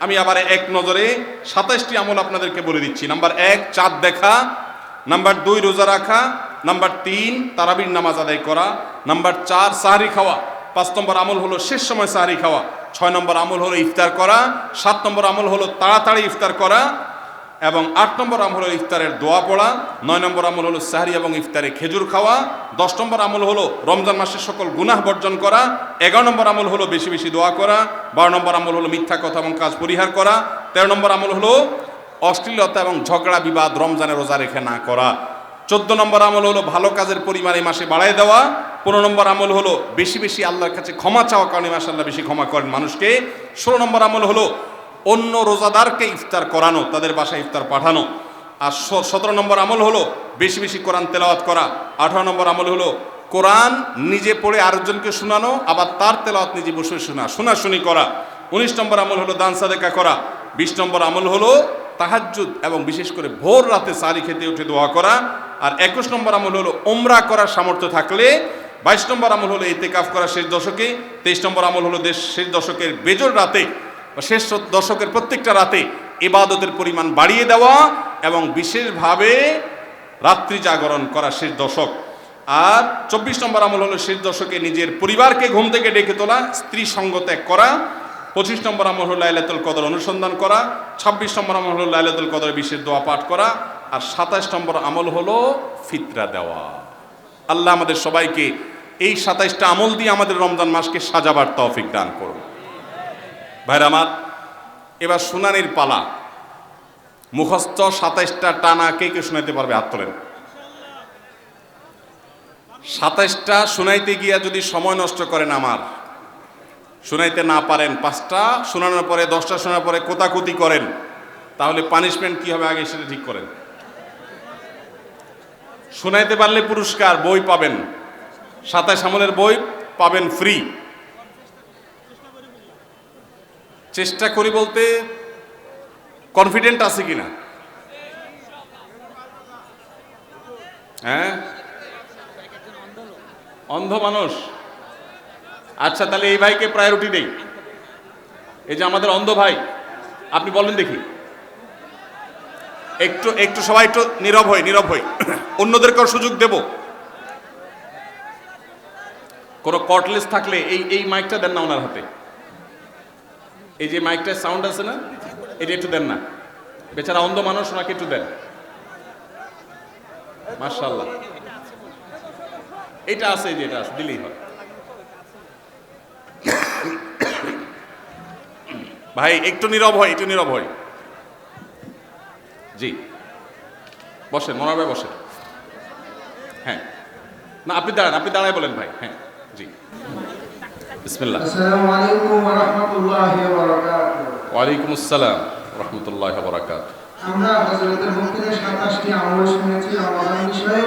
আমি আবার এক নজরে সাতাশটি আমল আপনাদেরকে বলে দিচ্ছি। নাম্বার এক, চাঁদ দেখা। নাম্বার দুই, রোজা রাখা। নাম্বার তিন, তারাবির নামাজ আদায় করা। নাম্বার চার, সাহারি খাওয়া। পাঁচ নম্বর আমল হলো শেষ সময় সাহারি খাওয়া। ছয় নম্বর আমল হলো ইফতার করা। সাত নম্বর আমল হলো তাড়াতাড়ি ইফতার করা। এবং আট নম্বর আমল হলো ইফতারের দোয়া পড়া, নয় নম্বর আমল হলো সাহারি এবং ইফতারে খেজুর খাওয়া, দশ নম্বর আমল হলো রমজান মাসের সকল গুনাহ বর্জন করা, এগারো নম্বর আমল হলো বেশি বেশি দোয়া করা, বারো নম্বর আমল হলো মিথ্যা কথা এবং কাজ পরিহার করা, তেরো নম্বর আমল হলো অশ্লীলতা এবং ঝগড়া বিবাদ রমজানে রোজা রেখে না করা, চোদ্দ নম্বর আমল হলো ভালো কাজের পরিমাণ এই মাসে বাড়ায় দেওয়া, পনেরো নম্বর আমল হলো বেশি বেশি আল্লাহর কাছে ক্ষমা চাওয়া কারণে মাসে আল্লাহ বেশি ক্ষমা করেন মানুষকে, ষোলো নম্বর আমল হলো অন্য রোজাদারকে ইফতার করানো, তাদের বাসায় ইফতার পাঠানো। আর সতেরো নম্বর আমল হলো বেশি বেশি কোরআন তেলাওয়াত করা। আঠারো নম্বর আমল হলো কোরআন নিজে পড়ে আরেকজনকে শোনানো, আবার তার তেলাওয়াত নিজে বসে শোনা, শোনাশুনি করা। উনিশ নম্বর আমল হলো দান সাদেকা করা। বিশ নম্বর আমল হলো তাহাজ্জুদ এবং বিশেষ করে ভোর রাতে সারি খেতে উঠে দোয়া করা। আর একুশ নম্বর আমল হলো ওমরা করার সামর্থ্য থাকলে। বাইশ নম্বর আমল হলো এতেকাফ করা শেষ দশকে। তেইশ নম্বর আমল হলো দেশ, শেষ দশকের বেজর রাতে বা শেষ দশকের প্রত্যেকটা রাতে এবাদতের পরিমাণ বাড়িয়ে দেওয়া এবং বিশেষভাবে রাত্রি জাগরণ করা শেষ দশক। আর চব্বিশ নম্বর আমল হলো শেষ দশকে নিজের পরিবারকে ঘুম থেকে ডেকে তোলা, স্ত্রী সঙ্গ ত্যাগ করা, পঁচিশ নম্বর আমল হলো লাইলাতুল কদর অনুসন্ধান করা, ছাব্বিশ নম্বর আমল হলো লাইলাতুল কদর বিশেষ দোয়া পাঠ করা, আর সাতাশ নম্বর আমল হলো ফিতরা দেওয়া। আল্লাহ আমাদের সবাইকে এই সাতাইশটা আমল দিয়ে আমাদের রমজান মাসকে সাজাবার তৌফিক দান করুন। ভাইরা আমার, এবার শুনানির পালা। মুখস্থ সাতাইশটা টানা কে কে শোনাইতে পারবে? হাত তোলেন। সাতাইশটা শুনাইতে গিয়া যদি সময় নষ্ট করেন আমার, শুনাইতে না পারেন পাঁচটা, শোনানোর পরে দশটা শোনার পরে কোতাকুতি করেন, তাহলে পানিশমেন্ট কি হবে আগে সেটা ঠিক করেন। শোনাইতে পারলে পুরস্কার, বই পাবেন। সাতাইশ আমলের বই পাবেন ফ্রি চেষ্টা করি বলতে কনফিডেন্ট আছে কিনা? হ্যাঁ? অন্ধ মানুষ। আচ্ছা তাহলে এই ভাইকে প্রায়োরিটি দেই। এই যে আমাদের অন্ধ ভাই, আপনি বলেন দেখি। একটু একটু সবাই একটু নীরব হই নীরব হই। অন্যদেরকেও সুযোগ দেব। কোনো কটলেস থাকলে এই এই মাইকটা দেন না ওনার হাতে। এই যে মাইকটার সাউন্ড আছে না, এটা একটু দেন না। বেচারা অন্ধ মানুষ, ওনাকে একটু দেন। মার্শাল্লাহ এটা আছে যে এটা আছে, দিলেই হয়। ভাই, একটু নীরব হয় একটু নীরব হয় জি। বসেন ভাই বসেন। হ্যাঁ। না, আপনি দাঁড়ান, আপনি দাঁড়ায় বলেন ভাই। হ্যাঁ জি। বিসমিল্লাহ। আসসালামু আলাইকুম ওয়া রাহমাতুল্লাহি ওয়া বারাকাতুহু ওয়ালাইকুম আসসালাম রহমতুল্লাহ বরাকাত আমরা হযরতের মুখ থেকে 27টি আমল শুনেছি রমাদান বিষয়ে।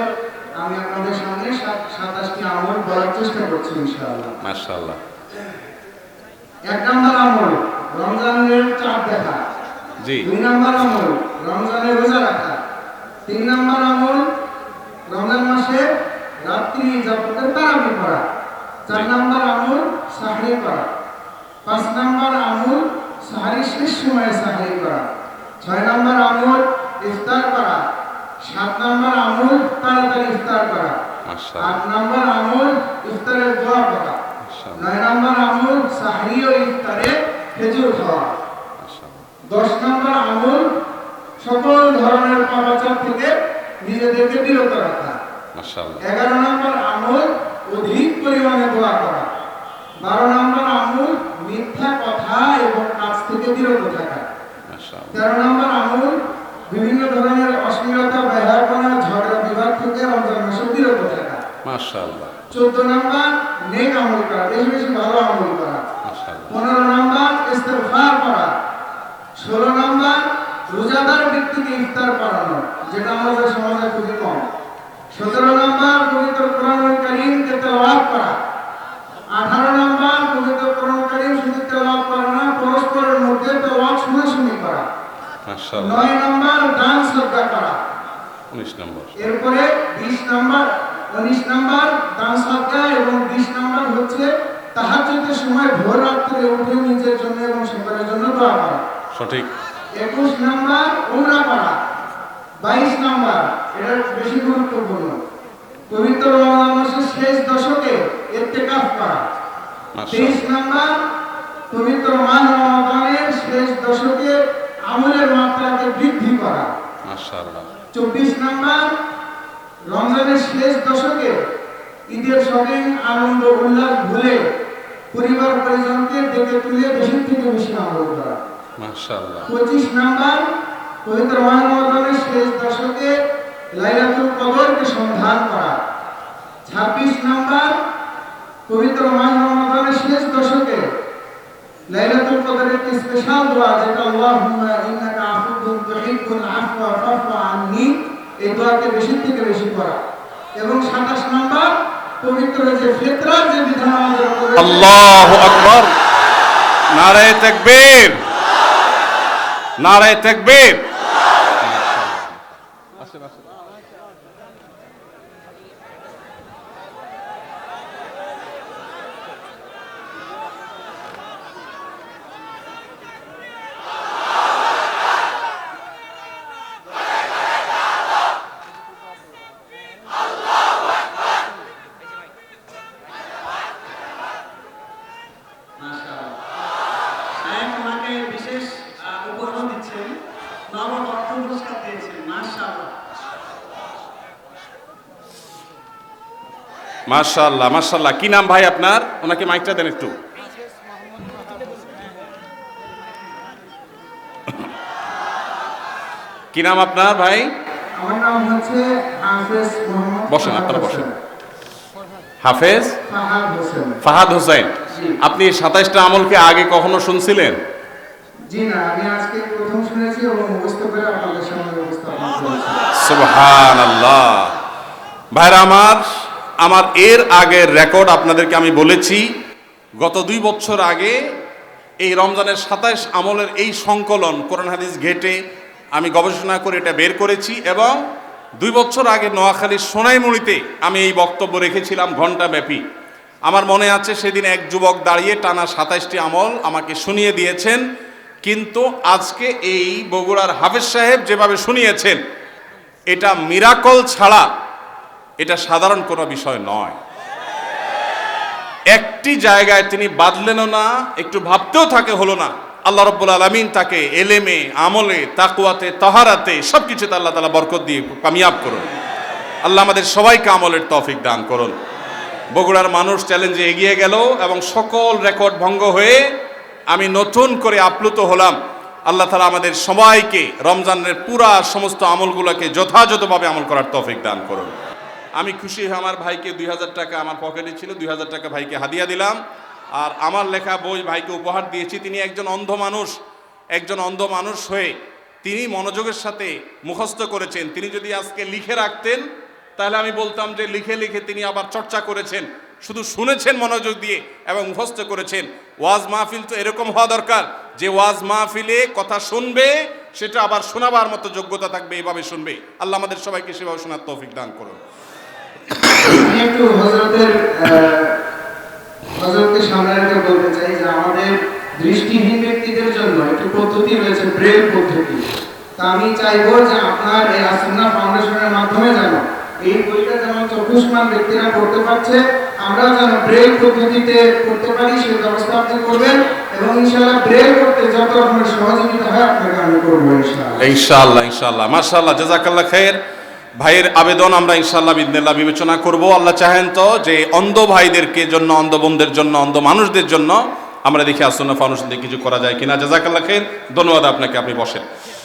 আমি আপনাদের সামনে 27টি আমল বলার চেষ্টা করছি ইনশাআল্লাহ। মাশাআল্লাহ। এক নম্বর আমল রমজানের চাঁদ দেখা। জি। দুই নম্বর আমল রমজানের রোজা রাখা। তিন নম্বর আমল রমজান মাসে রাত্রি জাপতের তারাবি করা চার নম্বর আমল সাহরি করা। পাঁচ নম্বর আমল সাহারি শেষ সময়ে সাহারি করা। ছয় নম্বর আমল ইফতার করা। সাত নম্বর আমল তাড়াতাড়ি ইফতার করা। আট নম্বর আমল ইফতারের দোয়া করা। নয় নম্বর আমল সাহরি ও ইফতারে খেজুর খাওয়া। দশ নম্বর আমল সকল ধরনের পাপাচার থেকে নিজেদেরকে বিরত রাখা। এগারো নম্বর আমল অধিক পরিমাণে দোয়া করা। বারো নম্বর আমল মিথ্যা কথা এবং কাজ থেকে বিরত থাকা। তেরো নম্বর আমল বিভিন্ন ধরনের অশ্লীলতা ব্যবহার করা ঝগড়া বিবাদ থেকে রমজান মাসে বিরত থাকা। মাশাআল্লাহ। চোদ্দ নম্বর নেক আমল করা বেশি বেশি ভালো আমল করা। পনেরো নম্বর ইস্তেফার করা। ষোলো নম্বর রোজাদার ব্যক্তিকে ইফতার করানো যেটা আমাদের সমাজে খুবই কম। সতেরো নম্বর পবিত্র কোরআন করিমকে তেলাওয়াত করা। আঠারো নম্বর শুধু করা না পরস্পরের মধ্যে তেলাওয়াত শুনাশুনি করা। নয় নম্বর দান শ্রদ্ধা করা। 19 নম্বর। এরপরে বিশ নম্বর উনিশ নম্বর দান সদ্গা এবং বিশ নম্বর হচ্ছে তাহাজ্জুদের সময় ভোর রাত্রে উঠে নিজের জন্য এবং সকলের জন্য দোয়া করা। সঠিক। একুশ নাম্বার উমরা করা। বাইশ নাম্বার এটা বেশি গুরুত্বপূর্ণ। পবিত্র রমজান মাসের শেষ দশকে ইত্তেকাফ করা। তেইশ নাম্বার পবিত্র মাহ রমাদানের শেষ দশকে আমলের মাত্রাকে বৃদ্ধি করা। চব্বিশ নাম্বার রমজানের শেষ দশকে ঈদের শপিং আনন্দ উল্লাস ভুলে পরিবার পরিজনকে ডেকে তুলে বেশি থেকে বেশি আমল করা। পঁচিশ নাম্বার পবিত্র মহানগরের শেষ দশকে লাইলাতুল কদরকে সন্ধান করা। ছাব্বিশ নাম্বার পবিত্র মহানগরের শেষ দশকে লাইলাতুল কদরের একটি স্পেশাল দোয়া যেটা আল্লাহুম্মা ইন্নাকা আফুউন তুহিব্বুল আফওয়া ফাফু আননি, এই দোয়াকে বেশি থেকে বেশি করা এবং 27 নম্বর, পবিত্র যে ফিতরার যে বিধান আমাদের উপরে আল্লাহু আকবার। নারায়ে তাকবীর। নারায়ে তাকবীর সাহেব ওনাকে বিশেষ আহ, উপহার দিচ্ছেন নগদ অর্থ পুরস্কার দিয়েছেন মাশাআল্লাহ মাশাআল্লাহ মাশাআল্লাহ। কি নাম ভাই আপনার? ওনাকে মাইকটা দেন একটু। কি নাম আপনার ভাই? বসেন, আপনারা বসেন। হাফেজ? ফাহাদ হোসেন। আপনি সাতাইশটা আমলকে আগে কখনো শুনছিলেন? সুবহান আল্লাহ ভাইরা আমার আমার এর আগের রেকর্ড আপনাদেরকে আমি বলেছি, গত দুই বছর আগে এই রমজানের সাতাইশ আমলের এই সংকলন কোরআন হাদিস ঘেটে আমি গবেষণা করে এটা বের করেছি এবং দুই বছর আগে নোয়াখালীর সোনাইমুড়িতে আমি এই বক্তব্য রেখেছিলাম ঘণ্টা ব্যাপী আমার মনে আছে সেদিন এক যুবক দাঁড়িয়ে টানা সাতাইশটি আমল আমাকে শুনিয়ে দিয়েছেন, কিন্তু আজকে এই বগুড়ার হাফেজ সাহেব যেভাবে শুনিয়েছেন, এটা মিরাকল ছাড়া এটা সাধারণ কোনো বিষয় নয়। একটি জায়গায় তিনি বাদলেনও না, একটু ভাবতেও থাকে হলো না। আল্লাহ রব্বুল আলমিন তাকে এলেমে, আমলে তাকুয়াতে তাহারাতে সব কিছুতে আল্লাহ তালা বরকত দিয়ে কামিয়াব করুন। আল্লাহ আমাদের সবাইকে আমলের তফিক দান করুন। বগুড়ার মানুষ চ্যালেঞ্জে এগিয়ে গেল এবং সকল রেকর্ড ভঙ্গ হয়ে আমি নতুন করে আপ্লুত হলাম। আল্লাহ তালা আমাদের সবাইকে রমজানের পুরা সমস্ত আমলগুলোকে যথাযথভাবে আমল করার তফিক দান করুন। আমি খুশি হয়ে আমার ভাইকে দুই হাজার টাকা আমার পকেটে ছিল, দুই হাজার টাকা ভাইকে হাদিয়া দিলাম। আর আমার লেখা বই ভাইকে উপহার দিয়েছি। তিনি একজন অন্ধ মানুষ, একজন অন্ধ মানুষ হয়ে তিনি মনোযোগের সাথে মুখস্থ করেছেন। তিনি যদি আজকে লিখে রাখতেন, তাহলে আমি বলতাম যে লিখে লিখে তিনি আবার চর্চা করেছেন। শুধু শুনেছেন মনোযোগ দিয়ে এবং মুখস্থ করেছেন। ওয়াজ মাহফিল তো এরকম হওয়া দরকার। যে ওয়াজ মাহফিলে কথা শুনবে, সেটা আবার শোনাবার মতো যোগ্যতা থাকবে, এভাবে শুনবে। আল্লাহ আমাদের সবাইকে সেভাবে শোনার তৌফিক দান করুন। আমি চাইব যে আপনার এই আসন্না ফাউন্ডেশনের মাধ্যমে যেন এই বইটা যেমন চক্ষুষ্মান ব্যক্তিরা পড়তে পারছে আমরা যেন ব্রেল পদ্ধতিতে করতে পারি, সেই ব্যবস্থা আপনি করবেন এবং ইনশাআল্লাহ ব্রেল করতে যত রকমের সহযোগিতা হয় আপনাকে আমি করব ইনশাআল্লাহ। ইনশাআল্লাহ ইনশাআল্লাহ। মাশাআল্লাহ জাজাকাল্লাহ খায়ের ভাইয়ের আবেদন আমরা ইনশাল্লাহ বিদিনাল্লাহ বিবেচনা করব। আল্লাহ চাহেন তো যে অন্ধ ভাইদেরকে জন্য, অন্ধ বোনদের জন্য, অন্ধ মানুষদের জন্য আমরা দেখি আসন্ন দিয়ে কিছু করা যায় কিনা। জাজাকাল্লাহ খেয়ে ধন্যবাদ আপনাকে, আপনি বসেন।